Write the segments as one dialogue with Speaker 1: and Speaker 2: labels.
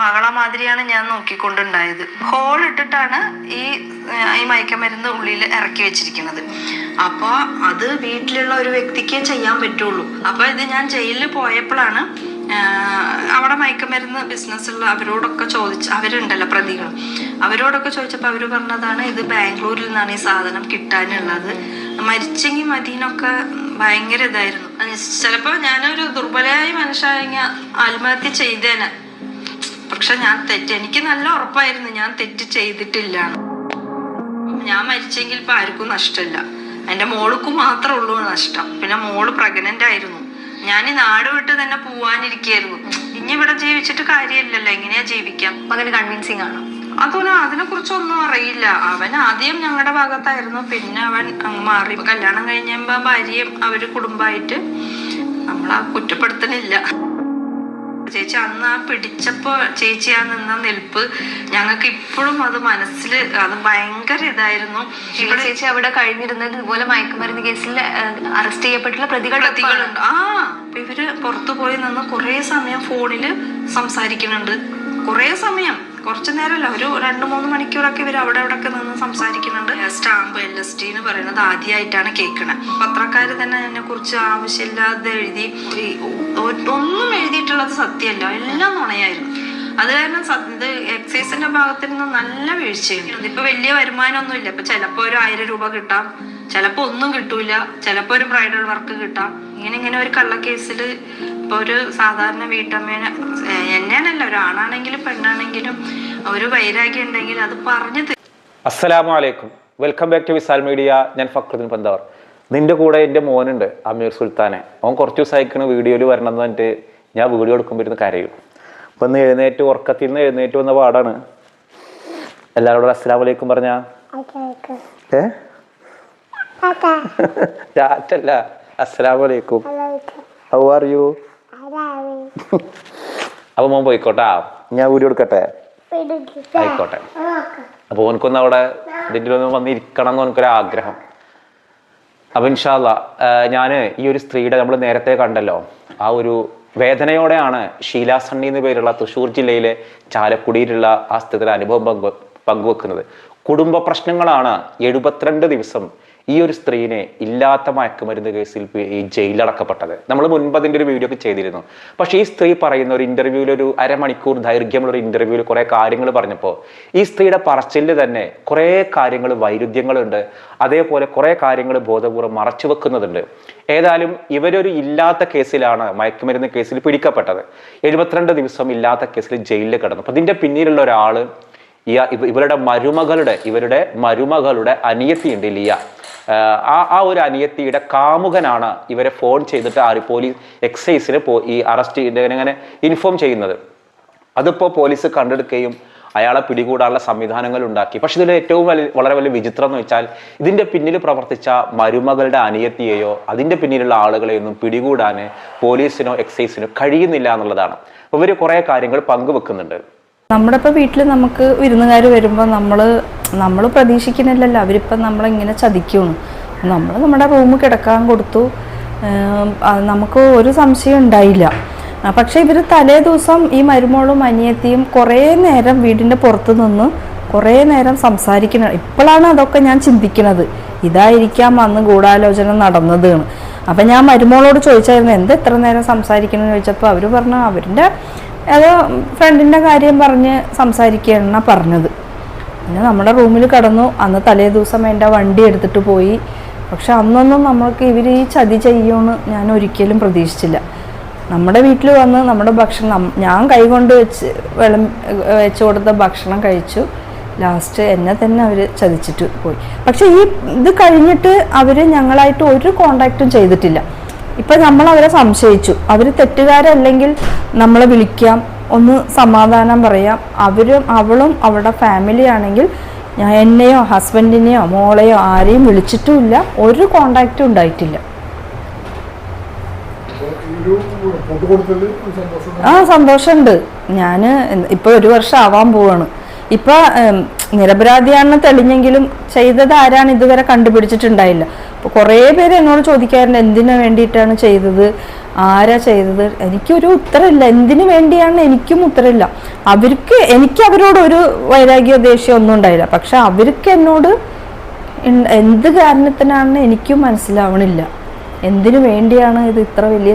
Speaker 1: മകളെ മാതിരിയാണ് ഞാൻ നോക്കിക്കൊണ്ടുണ്ടായത്. ഹോൾ ഇട്ടിട്ടാണ് ഈ ഈ മയക്കമരുന്ന് ഉള്ളിൽ ഇറക്കി വെച്ചിരിക്കുന്നത്. അപ്പൊ അത് വീട്ടിലുള്ള ഒരു വ്യക്തിക്കേ ചെയ്യാൻ പറ്റുള്ളൂ. അപ്പൊ ഇത് ഞാൻ ജയിലിൽ പോയപ്പോഴാണ് അവിടെ മയക്കമരുന്ന് ബിസിനസ്സുള്ള അവരോടൊക്കെ ചോദിച്ച് അവരുണ്ടല്ലോ പ്രതികൾ. അവരോടൊക്കെ ചോദിച്ചപ്പോൾ അവർ പറഞ്ഞതാണ് ഇത് ബാംഗ്ലൂരിൽ നിന്നാണ് ഈ സാധനം കിട്ടാനുള്ളത്. മരിച്ചെങ്കിൽ മതിനൊക്കെ ഭയങ്കര ഇതായിരുന്നു. ചിലപ്പോൾ ഞാനൊരു ദുർബലയായ മനുഷ്യനാണെങ്കിൽ ആത്മഹത്യ ചെയ്തേനെ. പക്ഷെ ഞാൻ തെറ്റ് എനിക്ക് നല്ല ഉറപ്പായിരുന്നു ഞാൻ തെറ്റ് ചെയ്തിട്ടില്ല. ഞാൻ മരിച്ചെങ്കിൽ ഇപ്പൊ ആർക്കും നഷ്ടമില്ല. എന്റെ മോൾക്ക് മാത്രമേ ഉള്ളൂ നഷ്ടം. പിന്നെ മോൾ പ്രഗ്നന്റ് ആയിരുന്നു. ഞാൻ ഈ നാട് വിട്ട് തന്നെ പോവാനിരിക്കായിരുന്നു ഇനി ഇവിടെ ജീവിച്ചിട്ട് കാര്യമില്ലല്ലോ. എങ്ങനെയാ ജീവിക്കാം?
Speaker 2: മകന് കൺവിൻസിങ് ആണ്.
Speaker 1: അതുപോലെ അതിനെ കുറിച്ചൊന്നും അറിയില്ല. അവൻ ആദ്യം ഞങ്ങളുടെ ഭാഗത്തായിരുന്നു. പിന്നെ അവൻ അങ്ങ് മാറി. കല്യാണം കഴിഞ്ഞപ്പോ ഭാര്യയും അവർ കുടുംബമായിട്ട് നമ്മളാ കുറ്റപ്പെടുത്തണില്ല ചേച്ചി അന്ന് ആ പിടിച്ചപ്പോ ചേച്ചി ആ നിന്ന നിൽപ്പ് ഞങ്ങൾക്ക് ഇപ്പോഴും അത് മനസ്സിൽ അത് ഭയങ്കര ഇതായിരുന്നു.
Speaker 2: ഇവിടെ ചേച്ചി അവിടെ കഴിഞ്ഞിരുന്നത് ഇതുപോലെ മയക്കുമരുന്ന് കേസിൽ അറസ്റ്റ് ചെയ്യപ്പെട്ടുള്ള പ്രതികൾ
Speaker 1: പ്രതികളുണ്ട്. ആ ഇവർ പുറത്തു പോയി നിന്ന് കുറെ സമയം ഫോണിൽ സംസാരിക്കുന്നുണ്ട്. കുറെ സമയം. കുറച്ചു നേരമല്ല? ഒരു രണ്ട് മൂന്ന് മണിക്കൂറൊക്കെ ഇവർ അവിടെ അവിടെ നിന്ന് സംസാരിക്കുന്നുണ്ട്. സ്റ്റാമ്പ് എൽ എസ് ടി എന്ന് പറയുന്നത് ആദ്യമായിട്ടാണ് കേൾക്കണത് പത്രക്കാർ തന്നെ എന്നെ കുറിച്ച് ആവശ്യമില്ലാതെ എഴുതി ഒന്നും എഴുതിയിട്ടുള്ളത് സത്യമല്ല. എല്ലാം നുണയായിരുന്നു. അത് കാരണം ഇത് എക്സൈസിന്റെ ഭാഗത്തിൽ നിന്ന് നല്ല വീഴ്ചയുണ്ട്. ഇപ്പൊ വലിയ വരുമാനമൊന്നും ഇല്ല ഇപ്പൊ ചിലപ്പോ ഒരു ആയിരം രൂപ കിട്ടാം. ചിലപ്പോ ഒന്നും കിട്ടൂല. ചിലപ്പോ ഒരു ബ്രൈഡൽ വർക്ക് കിട്ടാം. ഇങ്ങനെ ഇങ്ങനെ ഒരു കള്ളക്കേസിൽ ഇപ്പൊ ഒരു സാധാരണ വീട്ടമ്മേനെ എന്നെയാണല്ലോ ഒരാണാണെങ്കിലും പെണ്ണാണെങ്കിലും ഒരു വൈരാഗ്യം ഉണ്ടെങ്കിൽ അത് പറഞ്ഞു
Speaker 3: അസ്സലാമു അലൈക്കും welcome back to Visal media ഞാൻ ഫക്രുദ്ദീൻ പന്തവർ. നിന്റെ കൂടെ എന്റെ മോനുണ്ട് അമീർ സുൽത്താനെ. അവൻ കുറച്ച് ദിവസമായിക്കണ വീഡിയോയിൽ വരണം എന്ന് പറഞ്ഞിട്ട് ഞാൻ വീഡിയോ എടുക്കുമ്പോൾ ഇരുന്ന് കരയും. അപ്പം ഇന്ന് എഴുന്നേറ്റ് ഉറക്കത്തിൽ നിന്ന് എഴുന്നേറ്റ് വന്ന പാടാണ്. എല്ലാവരോടും അസ്സലാമു അലൈക്കും പറഞ്ഞ? ഏ? ചാറ്റല്ല അസ്സലാമു അലൈക്കും. ഹൗ ആർ യു അപ്പൊ മോൻ പോയിക്കോട്ടാ. ഞാൻ ഊരി കൊടുക്കട്ടെ? ആയിക്കോട്ടെ. അപ്പൊ ഓനക്കൊന്ന് അവിടെ ഇതിന്റെ ഒന്ന് വന്നിരിക്കണം എന്ന് എനിക്കൊരു ആഗ്രഹം അപ്പൊ ഇൻഷാല്ല ഞാൻ ഈ ഒരു സ്ത്രീയുടെ നമ്മൾ നേരത്തെ കണ്ടല്ലോ. ആ ഒരു വേദനയോടെയാണ് ഷീല സണ്ണി എന്ന് പേരുള്ള തൃശ്ശൂർ ജില്ലയിലെ ചാലക്കുടിയിലുള്ള ആ സ്ഥിതിയുടെ അനുഭവം പങ്കു പങ്കുവെക്കുന്നത്. കുടുംബ പ്രശ്നങ്ങളാണ് എഴുപത്തിരണ്ട് ദിവസം ഈ ഒരു സ്ത്രീനെ ഇല്ലാത്ത മയക്കുമരുന്ന് കേസിൽ ഈ ജയിലടക്കപ്പെട്ടത്. നമ്മൾ മുൻപ് അതിന്റെ ഒരു വീഡിയോ ഒക്കെ ചെയ്തിരുന്നു. പക്ഷേ ഈ സ്ത്രീ പറയുന്ന ഒരു ഇന്റർവ്യൂവിൽ ഒരു അരമണിക്കൂർ ദൈർഘ്യമുള്ള ഒരു ഇന്റർവ്യൂവിൽ കുറേ കാര്യങ്ങൾ പറഞ്ഞപ്പോൾ ഈ സ്ത്രീയുടെ പറച്ചിലിൽ തന്നെ കുറേ കാര്യങ്ങൾ വൈരുദ്ധ്യങ്ങളുണ്ട്. അതേപോലെ കുറേ കാര്യങ്ങൾ ബോധപൂർവം മറച്ചു വെക്കുന്നതുണ്ട്. ഏതായാലും ഇവരൊരു ഇല്ലാത്ത കേസിലാണ് മയക്കുമരുന്ന് കേസിൽ പിടിക്കപ്പെട്ടത്. എഴുപത്തിരണ്ട് ദിവസം ഇല്ലാത്ത കേസിൽ ജയിലിൽ കിടന്നു. അപ്പം ഇതിന്റെ പിന്നിലുള്ള ഒരാൾ ഇവരുടെ മരുമകളുടെ ഇവരുടെ മരുമകളുടെ അനിയത്തിയുണ്ട് ലിയ. ആ ആ ഒരു അനിയത്തിയുടെ കാമുകനാണ് ഇവരെ ഫോൺ ചെയ്തിട്ട് ആ ഒരു പോലീസ് എക്സൈസിന് പോ ഈ അറസ്റ്റ് ഇങ്ങനെ ഇൻഫോം ചെയ്യുന്നത്. അതിപ്പോൾ പോലീസ് കണ്ടെടുക്കുകയും അയാളെ പിടികൂടാനുള്ള സംവിധാനങ്ങൾ ഉണ്ടാക്കി. പക്ഷെ ഇതിൽ ഏറ്റവും വലിയ വളരെ വലിയ വിചിത്രം എന്ന് വെച്ചാൽ ഇതിന്റെ പിന്നിൽ പ്രവർത്തിച്ച മരുമകളുടെ അനിയത്തിയെയോ അതിന്റെ പിന്നിലുള്ള ആളുകളെയൊന്നും പിടികൂടാൻ പോലീസിനോ എക്സൈസിനോ കഴിയുന്നില്ല എന്നുള്ളതാണ്. ഇവർ കുറേ കാര്യങ്ങൾ പങ്കുവെക്കുന്നുണ്ട്.
Speaker 4: നമ്മുടെ ഇപ്പോൾ വീട്ടിൽ നമുക്ക് വിരുന്നുകാർ വരുമ്പോൾ നമ്മൾ നമ്മൾ പ്രതീക്ഷിക്കുന്നില്ലല്ലോ. അവരിപ്പം നമ്മളിങ്ങനെ ചതിക്കുന്നു. നമ്മൾ നമ്മുടെ റൂം കിടക്കാൻ കൊടുത്തു. നമുക്ക് ഒരു സംശയം ഉണ്ടായില്ല. പക്ഷെ ഇവർ തലേ ദിവസം ഈ മരുമോളും അനിയത്തിയും കുറേ നേരം വീടിന്റെ പുറത്ത് നിന്ന് കുറേ നേരം സംസാരിക്കണം ഇപ്പോഴാണ് അതൊക്കെ ഞാൻ ചിന്തിക്കുന്നത്. ഇതായിരിക്കാം അന്ന് ഗൂഢാലോചന നടന്നത്. അപ്പം ഞാൻ മരുമോളോട് ചോദിച്ചായിരുന്നു എന്ത് എത്ര നേരം സംസാരിക്കണം എന്ന് ചോദിച്ചപ്പോൾ അവർ പറഞ്ഞു അവരുടെ അത് ഫ്രണ്ടിന്റെ കാര്യം പറഞ്ഞ് സംസാരിക്കുകയാണ് പറഞ്ഞത്. പിന്നെ നമ്മുടെ റൂമിൽ കിടന്നു. അന്ന് തലേ ദിവസം എന്റെ വണ്ടി എടുത്തിട്ട് പോയി. പക്ഷെ അന്നൊന്നും നമ്മൾക്ക് ഇവർ ഈ ചതി ചെയ്യുമെന്ന് ഞാൻ ഒരിക്കലും പ്രതീക്ഷിച്ചില്ല. നമ്മുടെ വീട്ടിൽ വന്ന് നമ്മുടെ ഭക്ഷണം ഞാൻ കൈകൊണ്ട് വെച്ച് വെള്ളം വെച്ച് കൊടുത്ത ഭക്ഷണം കഴിച്ചു. ലാസ്റ്റ് എന്നെ തന്നെ അവർ ചതിച്ചിട്ട് പോയി. പക്ഷെ ഈ ഇത് കഴിഞ്ഞിട്ട് അവർ ഞങ്ങളായിട്ട് ഒരു കോണ്ടാക്റ്റും ചെയ്തിട്ടില്ല. ഇപ്പം നമ്മൾ അവരെ സംശയിച്ചു. അവർ തെറ്റുകാരല്ലെങ്കിൽ നമ്മളെ വിളിക്കാം. ഒന്ന് സമാധാനം പറയാം. അവരും അവളും അവളുടെ ഫാമിലി ആണെങ്കിൽ ഞാൻ എന്നെയോ ഹസ്ബൻഡിനെയോ മോളെയോ ആരെയും വിളിച്ചിട്ടുമില്ല. ഒരു കോണ്ടാക്റ്റും ഉണ്ടായിട്ടില്ല. ആ സന്തോഷമുണ്ട്. ഞാൻ ഇപ്പൊ ഒരു വർഷം ആവാൻ പോവാണ്. ഇപ്പൊ നിരപരാധിയാണെന്ന് തെളിഞ്ഞെങ്കിലും ചെയ്തത് ആരാണ് ഇതുവരെ കണ്ടുപിടിച്ചിട്ടുണ്ടായില്ല. അപ്പോൾ കുറേ പേര് എന്നോട് ചോദിക്കാറുണ്ട് എന്തിനു വേണ്ടിയിട്ടാണ് ചെയ്തത്? ആരാ ചെയ്തത്? എനിക്കൊരു ഉത്തരമില്ല. എന്തിനു വേണ്ടിയാണ് എനിക്കും ഉത്തരമില്ല. അവർക്ക് എനിക്ക് അവരോട് ഒരു വൈരാഗ്യ ദേഷ്യം ഒന്നും ഉണ്ടായില്ല. പക്ഷെ അവർക്ക് എന്നോട് എന്ത് കാരണത്തിനാണെന്ന് എനിക്കും മനസ്സിലാവണില്ല. എന്തിനു വേണ്ടിയാണ് ഇത് ഇത്ര വലിയ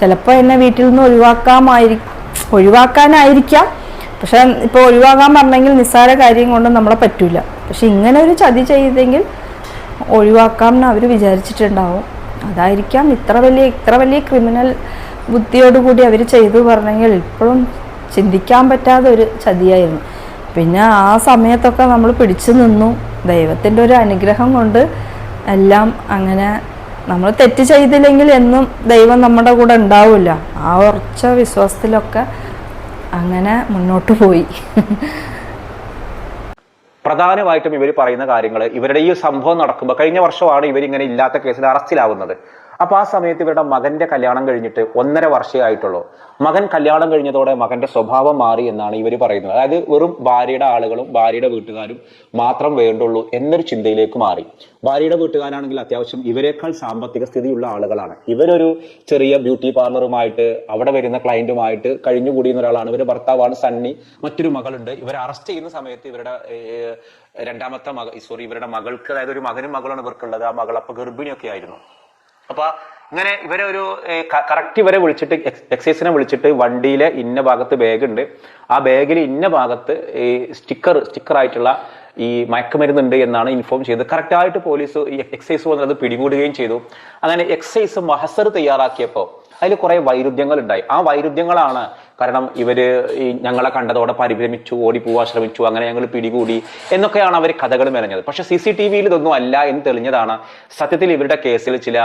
Speaker 4: ചിലപ്പോൾ എന്നെ വീട്ടിൽ നിന്ന് ഒഴിവാക്കാമായി ഒഴിവാക്കാനായിരിക്കാം. പക്ഷെ ഇപ്പോൾ ഒഴിവാക്കാൻ പറഞ്ഞെങ്കിൽ നിസ്സാര കാര്യം കൊണ്ട് നമ്മളെ പറ്റൂല. പക്ഷെ ഇങ്ങനെ ഒരു ചതി ചെയ്തെങ്കിൽ ഒഴിവാക്കാം എന്ന് അവർ വിചാരിച്ചിട്ടുണ്ടാവും. അതായിരിക്കാം ഇത്ര വലിയ ഇത്ര വലിയ ക്രിമിനൽ ബുദ്ധിയോടുകൂടി അവർ ചെയ്തു പറഞ്ഞെങ്കിൽ ഇപ്പോഴും ചിന്തിക്കാൻ പറ്റാത്ത ഒരു ചതിയായിരുന്നു. പിന്നെ ആ സമയത്തൊക്കെ നമ്മൾ പിടിച്ചു നിന്നു. ദൈവത്തിന്റെ ഒരു അനുഗ്രഹം കൊണ്ട് എല്ലാം അങ്ങനെ നമ്മൾ തെറ്റ് ചെയ്തില്ലെങ്കിൽ എന്നും ദൈവം നമ്മുടെ കൂടെ ഉണ്ടാവില്ല. ആ ഉറച്ച വിശ്വാസത്തിലൊക്കെ അങ്ങനെ മുന്നോട്ട് പോയി.
Speaker 3: പ്രധാനമായിട്ടും ഇവർ പറയുന്ന കാര്യങ്ങൾ ഇവരുടെ ഈ സംഭവം നടക്കുമ്പോൾ കഴിഞ്ഞ വർഷമാണ് ഇവർ ഇങ്ങനെ ഇല്ലാത്ത കേസിൽ അറസ്റ്റിലാവുന്നത്. അപ്പൊ ആ സമയത്ത് ഇവരുടെ മകന്റെ കല്യാണം കഴിഞ്ഞിട്ട് ഒന്നര വർഷമേ ആയിട്ടുള്ളൂ. മകൻ കല്യാണം കഴിഞ്ഞതോടെ മകന്റെ സ്വഭാവം മാറി എന്നാണ് ഇവർ പറയുന്നത്. അതായത് വെറും ഭാര്യയുടെ ആളുകളും ഭാര്യയുടെ വീട്ടുകാരും മാത്രം വേണ്ടുള്ളൂ എന്നൊരു ചിന്തയിലേക്ക് മാറി. ഭാര്യയുടെ വീട്ടുകാരാണെങ്കിൽ അത്യാവശ്യം ഇവരെക്കാൾ സാമ്പത്തിക സ്ഥിതിയുള്ള ആളുകളാണ്. ഇവരൊരു ചെറിയ ബ്യൂട്ടി പാർലറുമായിട്ട് അവിടെ വരുന്ന ക്ലയന്റുമായിട്ട് കഴിഞ്ഞുകൂടിയുന്ന ഒരാളാണ്. ഇവരുടെ ഭർത്താവാണ് സണ്ണി. മറ്റൊരു മകളുണ്ട്. ഇവർ അറസ്റ്റ് ചെയ്യുന്ന സമയത്ത് ഇവരുടെ രണ്ടാമത്തെ മക സോറി ഇവരുടെ മകൾക്ക് അതായത് ഒരു മകനും മകളാണ് ഇവർക്കുള്ളത്. ആ മകൾ അപ്പൊ ഗർഭിണിയൊക്കെ ആയിരുന്നു. അപ്പൊ ഇങ്ങനെ ഇവരെ ഒരു കറക്റ്റ് ഇവരെ വിളിച്ചിട്ട് എക്സൈസിനെ വിളിച്ചിട്ട് വണ്ടിയിലെ ഇന്ന ഭാഗത്ത് ബാഗ് ഉണ്ട്. ആ ബാഗിൽ ഇന്ന ഭാഗത്ത് ഈ സ്റ്റിക്കർ സ്റ്റിക്കർ ആയിട്ടുള്ള ഈ മയക്കുമരുന്നുണ്ട് എന്നാണ് ഇൻഫോം ചെയ്തത്. കറക്റ്റായിട്ട് പോലീസ് ഈ എക്സൈസ് വന്നത് പിടികൂടുകയും ചെയ്തു. അങ്ങനെ എക്സൈസ് മഹസർ തയ്യാറാക്കിയപ്പോൾ അതിൽ കുറെ വൈരുദ്ധ്യങ്ങൾ ഉണ്ടായി. ആ വൈരുദ്ധ്യങ്ങളാണ് കാരണം ഇവർ ഈ ഞങ്ങളെ കണ്ടതോടെ പരിഭ്രമിച്ചു ഓടിപ്പോവാൻ ശ്രമിച്ചു അങ്ങനെ ഞങ്ങൾ പിടികൂടി എന്നൊക്കെയാണ് അവർ കഥകൾ മെനഞ്ഞത്. പക്ഷെ സി സി ടി വിയിൽ ഇതൊന്നും അല്ല എന്ന് തെളിഞ്ഞതാണ്. സത്യത്തിൽ ഇവരുടെ കേസിൽ ചില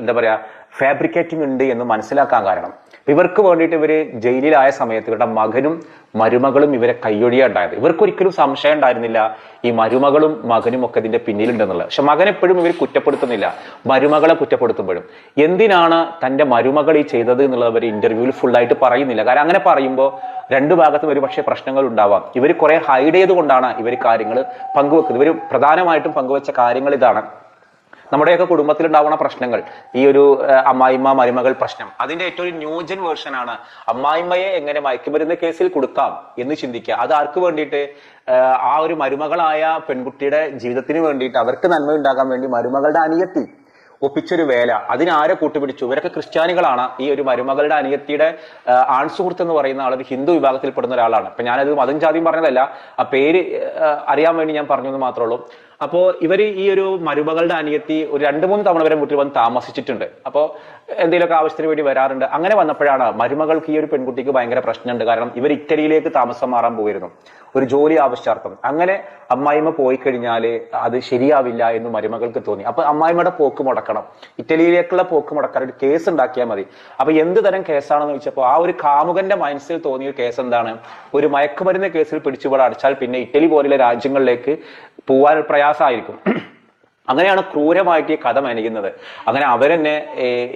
Speaker 3: എന്താ പറയുക ഫാബ്രിക്കേറ്റിംഗ് ഉണ്ട് എന്ന് മനസ്സിലാക്കാൻ കാരണം. ഇവർക്ക് വേണ്ടിയിട്ട് ഇവർ ജയിലിലായ സമയത്ത് ഇവരുടെ മകനും മരുമകളും ഇവരെ കൈയൊഴിയുണ്ടായത്. ഇവർക്കൊരിക്കലും സംശയം ഉണ്ടായിരുന്നില്ല ഈ മരുമകളും മകനും ഒക്കെ ഇതിന്റെ പിന്നിലുണ്ടെന്നുള്ളത്. പക്ഷെ മകൻ എപ്പോഴും ഇവർ കുറ്റപ്പെടുത്തുന്നില്ല. മരുമകളെ കുറ്റപ്പെടുത്തുമ്പോഴും. എന്തിനാണ് തന്റെ മരുമകൾ ഈ ചെയ്തത് എന്നുള്ളത് അവർ ഇന്റർവ്യൂവിൽ ഫുള്ളായിട്ട് പറയുന്നില്ല. കാരണം അങ്ങനെ പറയുമ്പോൾ രണ്ടു ഭാഗത്തും ഒരു പക്ഷേ പ്രശ്നങ്ങൾ ഉണ്ടാവാം. ഇവർ കുറെ ഹൈഡ് ചെയ്തുകൊണ്ടാണ് ഇവർ കാര്യങ്ങൾ പങ്കുവെക്കുന്നത്. ഇവർ പ്രധാനമായിട്ടും പങ്കുവെച്ച കാര്യങ്ങൾ ഇതാണ്. നമ്മുടെയൊക്കെ കുടുംബത്തിലുണ്ടാവുന്ന പ്രശ്നങ്ങൾ ഈ ഒരു അമ്മായിമ്മ മരുമകൾ പ്രശ്നം അതിന്റെ ഏറ്റവും ഒരു ന്യൂജൻ ആണ് അമ്മായിമ്മയെ എങ്ങനെ മയക്കുമരുന്ന് കേസിൽ കൊടുക്കാം എന്ന് ചിന്തിക്കുക. അത് ആർക്ക് വേണ്ടിയിട്ട്? ആ ഒരു മരുമകളായ പെൺകുട്ടിയുടെ ജീവിതത്തിന് വേണ്ടിയിട്ട് അവർക്ക് നന്മ ഉണ്ടാകാൻ വേണ്ടി മരുമകളുടെ അനിയത്തി ഒപ്പിച്ചൊരു വേല. അതിനാരെ കൂട്ടുപിടിച്ചു? ഇവരൊക്കെ ക്രിസ്ത്യാനികളാണ്. ഈ ഒരു മരുമകളുടെ അനിയത്തിയുടെ ആൺസുഹൃത്ത് എന്ന് പറയുന്ന ആൾ ഒരു ഹിന്ദു വിഭാഗത്തിൽപ്പെടുന്ന ഒരാളാണ്. അപ്പൊ ഞാനത് മതം ജാതിയും പറഞ്ഞതല്ല. ആ പേര് അറിയാൻ വേണ്ടി ഞാൻ പറഞ്ഞു എന്ന് മാത്രമേ ഉള്ളൂ. അപ്പോ ഇവർ ഈ ഒരു മരുമകളുടെ അനിയത്തി ഒരു രണ്ട് മൂന്ന് തവണ വരെ വീട്ടിൽ വന്ന് താമസിച്ചിട്ടുണ്ട്. അപ്പോ എന്തെങ്കിലുമൊക്കെ ആവശ്യത്തിന് വേണ്ടി വരാറുണ്ട്. അങ്ങനെ വന്നപ്പോഴാണ് മരുമകൾക്ക് ഈ ഒരു പെൺകുട്ടിക്ക് ഭയങ്കര പ്രശ്നമുണ്ട്. കാരണം ഇവർ ഇറ്റലിയിലേക്ക് താമസം മാറാൻ പോയിരുന്നു. ഒരു ജോലി ആവശ്യാർത്ഥം. അങ്ങനെ അമ്മായിമ്മ പോയി കഴിഞ്ഞാൽ അത് ശരിയാവില്ല എന്ന് മരുമകൾക്ക് തോന്നി. അപ്പൊ അമ്മായിമ്മയുടെ പോക്ക് മുടക്കണം. ഇറ്റലിയിലേക്കുള്ള പോക്ക് മുടക്കാൻ ഒരു കേസ് ഉണ്ടാക്കിയാൽ മതി. അപ്പൊ എന്ത് തരം കേസാണെന്ന് ചോദിച്ചപ്പോൾ ആ ഒരു കാമുകന്റെ മനസ്സിൽ തോന്നിയ കേസ് എന്താണ്? ഒരു മയക്കുമരുന്ന് കേസിൽ പിടിച്ചുപാട് അടച്ചാൽ പിന്നെ ഇറ്റലി പോലുള്ള രാജ്യങ്ങളിലേക്ക് പോവാൻ வியாசா இருக்கும் അങ്ങനെയാണ് ക്രൂരമായിട്ട് ഈ കഥ മേനിക്കുന്നത്. അങ്ങനെ അവരെന്നെ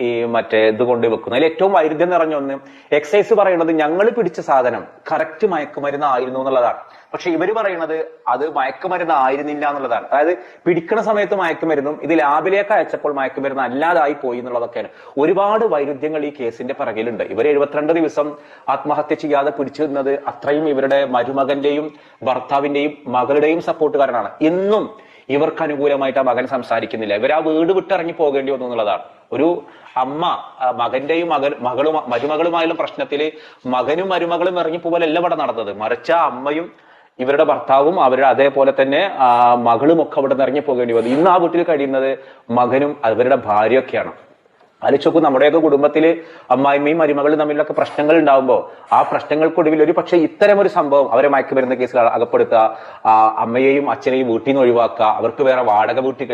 Speaker 3: ഈ മറ്റേ ഇത് കൊണ്ട് വെക്കുന്നു. അതിൽ ഏറ്റവും വൈരുദ്ധ്യം നിറഞ്ഞ ഒന്ന് എക്സൈസ് പറയുന്നത് ഞങ്ങൾ പിടിച്ച സാധനം കറക്റ്റ് മയക്കുമരുന്ന് ആയിരുന്നു എന്നുള്ളതാണ്. പക്ഷെ ഇവർ പറയുന്നത് അത് മയക്കുമരുന്ന് ആയിരുന്നില്ല എന്നുള്ളതാണ്. അതായത് പിടിക്കണ സമയത്ത് മയക്കുമരുന്നും ഇത് ലാബിലേക്ക് അയച്ചപ്പോൾ മയക്കുമരുന്ന് അല്ലാതായി പോയി എന്നുള്ളതൊക്കെയാണ്. ഒരുപാട് വൈരുദ്ധ്യങ്ങൾ ഈ കേസിന്റെ പിറകിലുണ്ട്. ഇവർ എഴുപത്തിരണ്ട് ദിവസം ആത്മഹത്യ ചെയ്യാതെ പിടിച്ചു നിന്നത് അത്രയും ഇവരുടെ മരുമകന്റെയും ഭർത്താവിന്റെയും മകളുടെയും സപ്പോർട്ട് കാരണമാണ് ഇന്നും ഇവർക്ക് അനുകൂലമായിട്ട് ആ മകൻ സംസാരിക്കുന്നില്ല. ഇവർ ആ വീട് വിട്ടിറങ്ങി പോകേണ്ടി വന്നു എന്നുള്ളതാണ്. ഒരു അമ്മ മകന്റെയും മകൻ മകളും മരുമകളുമായുള്ള പ്രശ്നത്തിൽ മകനും മരുമകളും ഇറങ്ങി പോകലല്ല ഇവിടെ നടന്നത്. മറിച്ച് അമ്മയും ഇവരുടെ ഭർത്താവും അവരുടെ അതേപോലെ തന്നെ മകളും ഒക്കെ അവിടെ നിന്ന് ഇറങ്ങി പോകേണ്ടി വന്നു. ഇന്ന് ആ വീട്ടിൽ കഴിയുന്നത് മകനും അവരുടെ ഭാര്യയൊക്കെയാണ്. ആലോചിച്ച് നമ്മുടെയൊക്കെ കുടുംബത്തിൽ അമ്മായിമ്മയും മരുമകളും തമ്മിലൊക്കെ പ്രശ്നങ്ങൾ ഉണ്ടാകുമ്പോൾ ആ പ്രശ്നങ്ങൾക്കൊടുവിൽ ഒരു പക്ഷേ ഇത്തരം ഒരു സംഭവം അവരെ മയക്കുമരുന്ന കേസിൽ അകപ്പെടുത്തുക അമ്മയെയും അച്ഛനെയും വീട്ടിൽ നിന്ന് ഒഴിവാക്കുക അവർക്ക് വേറെ വാടക വീട്ടിൽ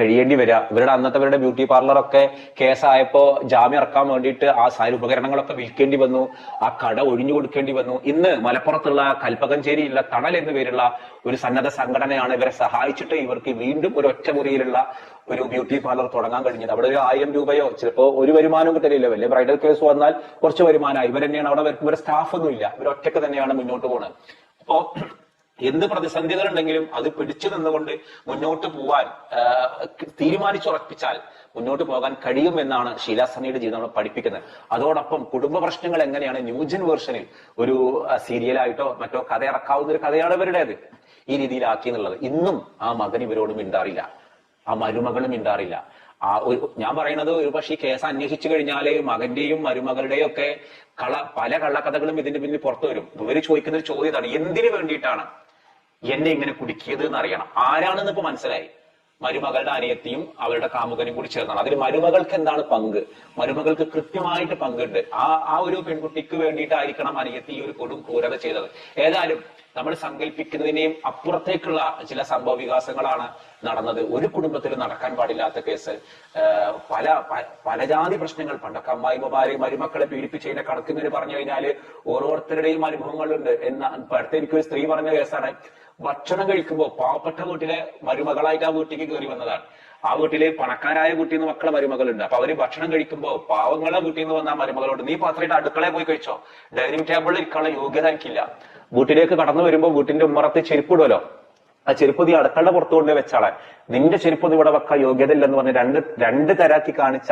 Speaker 3: കഴിയേണ്ടി വരിക. ഇവരുടെ അന്നത്തെ ഇവരുടെ ബ്യൂട്ടി പാർലറൊക്കെ കേസായപ്പോ ജാമ്യം ഇറക്കാൻ വേണ്ടിയിട്ട് ആ സാരി ഉപകരണങ്ങളൊക്കെ വിൽക്കേണ്ടി വന്നു. ആ കട ഒഴിഞ്ഞു കൊടുക്കേണ്ടി വന്നു. ഇന്ന് മലപ്പുറത്തുള്ള കൽപ്പകഞ്ചേരിയിലുള്ള തണൽ എന്നു പേരുള്ള ഒരു സന്നദ്ധ സംഘടനയാണ് ഇവരെ സഹായിച്ചിട്ട് ഇവർക്ക് വീണ്ടും ഒരു ഒറ്റ മുറിയിലുള്ള ഒരു ബ്യൂട്ടി പാർലർ തുടങ്ങാൻ കഴിഞ്ഞത്. അവിടെ ഒരു ആയിരം രൂപയോ ചിലപ്പോ ഒരു വരുമാനവും തരില്ല വലിയ ബ്രൈഡൽ കേസ് വന്നാൽ കുറച്ച് വരുമാനമായി. ഇവർ തന്നെയാണ് അവിടെ ഇവരുടെ സ്റ്റാഫ് ഒന്നും ഇല്ല ഇവർ ഒറ്റയ്ക്ക് തന്നെയാണ് മുന്നോട്ട് പോകുന്നത് അപ്പോ എന്ത് പ്രതിസന്ധികൾ ഉണ്ടെങ്കിലും അത് പിടിച്ചു നിന്നുകൊണ്ട് മുന്നോട്ട് പോവാൻ തീരുമാനിച്ചുറപ്പിച്ചാൽ മുന്നോട്ട് പോകാൻ കഴിയുമെന്നാണ് ശീലാസനയുടെ ജീവിതം നമ്മളെ പഠിപ്പിക്കുന്നത്. അതോടൊപ്പം കുടുംബ പ്രശ്നങ്ങൾ എങ്ങനെയാണ് ന്യൂജൻ വേർഷനിൽ ഒരു സീരിയലായിട്ടോ മറ്റോ കഥ ഇറക്കാവുന്ന ഒരു കഥയാണ് ഇവരുടേത്. ഈ രീതിയിലാക്കി എന്നുള്ളത്. ഇന്നും ആ മകൻ ഇവരോട് മിണ്ടാറില്ല. ആ മരുമകളും മിണ്ടാറില്ല. ആ ഒരു ഞാൻ പറയുന്നത് ഒരു പക്ഷേ ഈ കേസ് അന്വേഷിച്ചു കഴിഞ്ഞാൽ മകന്റെയും മരുമകളുടെയും ഒക്കെ കള പല കള്ളക്കഥകളും ഇതിന്റെ പിന്നിൽ പുറത്തു വരും. ഇവർ ചോദിക്കുന്ന ഒരു ചോദ്യതാണ് എന്തിനു വേണ്ടിയിട്ടാണ് എന്നെ ഇങ്ങനെ കുടുക്കിയത് എന്ന് അറിയണം ആരാണെന്ന് ഇപ്പൊ മനസ്സിലായി? മരുമകളുടെ അനിയത്തിയും അവരുടെ കാമുകനും കൂടി ചേർന്നാണ്. അതിൽ മരുമകൾക്ക് എന്താണ് പങ്ക്? മരുമകൾക്ക് കൃത്യമായിട്ട് പങ്കുണ്ട്. ആ ആ ഒരു പെൺകുട്ടിക്ക് വേണ്ടിയിട്ടായിരിക്കണം അനിയത്തി ഈ ഒരു കൊടും ക്രൂരത ചെയ്തത്. ഏതായാലും നമ്മൾ സങ്കല്പിക്കുന്നതിനെയും അപ്പുറത്തേക്കുള്ള ചില സംഭവ വികാസങ്ങളാണ് നടന്നത്. ഒരു കുടുംബത്തിൽ നടക്കാൻ പാടില്ലാത്ത കേസ്. പല പല ജാതി പ്രശ്നങ്ങൾ. പണ്ടൊക്കെ അമ്മായിമ്മമാരെ മരുമക്കളെ പീഡിപ്പിച്ചതിന്റെ കണക്കിങ്ങനെ പറഞ്ഞു കഴിഞ്ഞാൽ ഓരോരുത്തരുടെയും അനുഭവങ്ങളുണ്ട്. എന്ന അടുത്ത എനിക്കൊരു സ്ത്രീ പറഞ്ഞ കേസാണ്. ഭക്ഷണം കഴിക്കുമ്പോൾ പാവപ്പെട്ട വീട്ടിലെ മരുമകളായിട്ട് ആ വീട്ടിലേക്ക് കയറി വന്നതാണ്. ആ വീട്ടിലെ പണക്കാരായ വീട്ടിൽ നിന്ന് മക്കളെ മരുമകളുണ്ട്. അപ്പൊ അവർ ഭക്ഷണം കഴിക്കുമ്പോൾ പാവങ്ങളെ വീട്ടിൽ നിന്ന് വന്ന മരുമകളോട് നീ പാത്രമായിട്ട് അടുക്കളയിൽ പോയി കഴിച്ചോ? ഡൈനിങ് ടേബിളിൽ ഇരിക്കാനുള്ള യോഗ്യത എനിക്കില്ല. വീട്ടിലേക്ക് കടന്നു വരുമ്പോൾ വീട്ടിന്റെ ഉമ്മറത്ത് ചെരുപ്പിടുമല്ലോ ആ ചെരുപ്പ് നീ അടുക്കളുടെ പുറത്തു കൊണ്ട് വെച്ചാളെ നിന്റെ ചെരുപ്പ് ഇവിടെ വെക്കാൻ യോഗ്യത ഇല്ലെന്ന് പറഞ്ഞ് രണ്ട് രണ്ട് തരാക്കി കാണിച്ച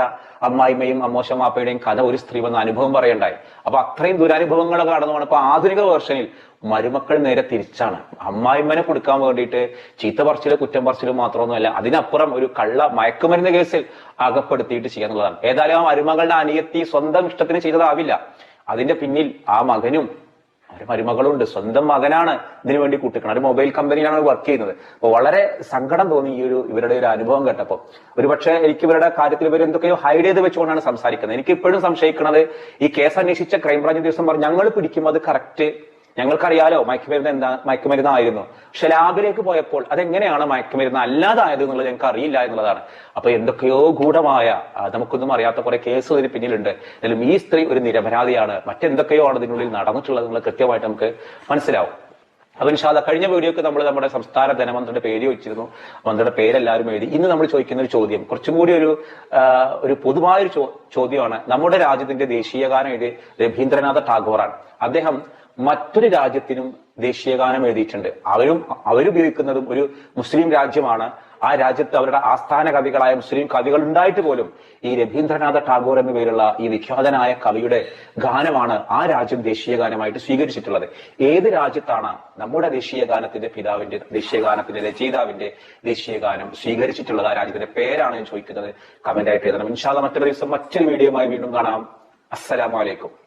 Speaker 3: അമ്മായിമ്മയും അമ്മോശം മാപ്പയുടെയും കഥ ഒരു സ്ത്രീ വന്ന അനുഭവം പറയണ്ടായി. അപ്പൊ അത്രയും ദുരനുഭവങ്ങൾ കടന്നു ഇപ്പൊ ആധുനിക വേർഷനിൽ മരുമക്കൾ നേരെ തിരിച്ചാണ്. അമ്മായിമ്മനെ കൊടുക്കാൻ വേണ്ടിയിട്ട് ചീത്ത പറച്ചിൽ കുറ്റം പറച്ചിൽ മാത്രമൊന്നുമല്ല അതിനപ്പുറം ഒരു കള്ള മയക്കുമരുന്ന് കേസിൽ അകപ്പെടുത്തിയിട്ട് ചെയ്യാന്നുള്ളതാണ് ഏതായാലും ആ മരുമകളുടെ അനിയത്തി സ്വന്തം ഇഷ്ടത്തിന് ചെയ്തതാവില്ല. അതിന്റെ പിന്നിൽ ആ മകനും ഒരു മരുമകളുണ്ട്. സ്വന്തം മകനാണ് ഇതിനു വേണ്ടി കൂട്ടിക്കണം ഒരു മൊബൈൽ കമ്പനിയിലാണ് വർക്ക് ചെയ്യുന്നത്. അപ്പൊ വളരെ സങ്കടം തോന്നി ഈ ഒരു ഇവരുടെ ഒരു അനുഭവം കേട്ടപ്പോൾ. ഒരുപക്ഷെ എനിക്ക് ഇവരുടെ കാര്യത്തിൽ ഇവർ എന്തൊക്കെയോ ഹൈഡ് ചെയ്ത് വെച്ചുകൊണ്ടാണ് സംസാരിക്കുന്നത്. എനിക്ക് ഇപ്പോഴും സംശയിക്കുന്നത് ഈ കേസ് അന്വേഷിച്ച ക്രൈംബ്രാഞ്ച് ദിവസം പറഞ്ഞു ഞങ്ങൾ പിടിക്കും അത് കറക്റ്റ് ഞങ്ങൾക്കറിയാലോ മയക്കുമരുന്ന് എന്താ മയക്കുമരുന്നായിരുന്നു പക്ഷെ ലാബിലേക്ക് പോയപ്പോൾ അതെങ്ങനെയാണ് മയക്കുമരുന്ന് അല്ലാതായത് എന്നുള്ളത് ഞങ്ങൾക്ക് അറിയില്ല എന്നുള്ളതാണ്. അപ്പൊ എന്തൊക്കെയോ ഗൂഢമായ നമുക്കൊന്നും അറിയാത്ത കുറെ കേസ് ഇതിന് പിന്നിലുണ്ട്. എന്നാലും ഈ സ്ത്രീ ഒരു നിരപരാധിയാണ്. മറ്റെന്തൊക്കെയോ ആണ് ഇതിനുള്ളിൽ നടന്നിട്ടുള്ളത് എന്നുള്ളത് കൃത്യമായിട്ട് നമുക്ക് മനസ്സിലാവും. അപ്പൊ ഇൻഷാല്ല കഴിഞ്ഞ വീഡിയോക്ക് നമ്മൾ നമ്മുടെ സംസ്ഥാന ധനമന്ത്രിയുടെ പേര് ചോദിച്ചിരുന്നു മന്ത്രിയുടെ പേരെല്ലാവരും എഴുതി. ഇന്ന് നമ്മൾ ചോദിക്കുന്ന ഒരു ചോദ്യം കുറച്ചും കൂടി ഒരു ഒരു പൊതുവായൊരു ചോദ്യമാണ്. നമ്മുടെ രാജ്യത്തിന്റെ ദേശീയഗാനം എഴുതി രവീന്ദ്രനാഥ ടാഗോറാണ്. അദ്ദേഹം മറ്റൊരു രാജ്യത്തിനും ദേശീയഗാനം എഴുതിയിട്ടുണ്ട്. അവരും അവരുപയോഗിക്കുന്നതും ഒരു മുസ്ലിം രാജ്യമാണ്. ആ രാജ്യത്ത് അവരുടെ ആസ്ഥാന കവികളായ മുസ്ലിം കവികൾ ഉണ്ടായിട്ട് പോലും ഈ രവീന്ദ്രനാഥ ടാഗോർ എന്ന പേരുള്ള ഈ വിഖ്യാതനായ കവിയുടെ ഗാനമാണ് ആ രാജ്യം ദേശീയ ഗാനമായിട്ട് സ്വീകരിച്ചിട്ടുള്ളത്. ഏത് രാജ്യത്താണ് നമ്മുടെ ദേശീയ ഗാനത്തിന്റെ പിതാവിന്റെ ദേശീയ ഗാനത്തിന്റെ രചയിതാവിന്റെ ദേശീയ ഗാനം സ്വീകരിച്ചിട്ടുള്ളത്? ആ രാജ്യത്തിന്റെ പേരാണ് ഞാൻ ചോദിക്കുന്നത്. കമന്റ് ആയിട്ട് എഴുതണം. ഇൻഷാല്ല മറ്റൊരു ദിവസം മറ്റൊരു വീഡിയോയുമായി വീണ്ടും കാണാം. അസ്സലാമലൈക്കും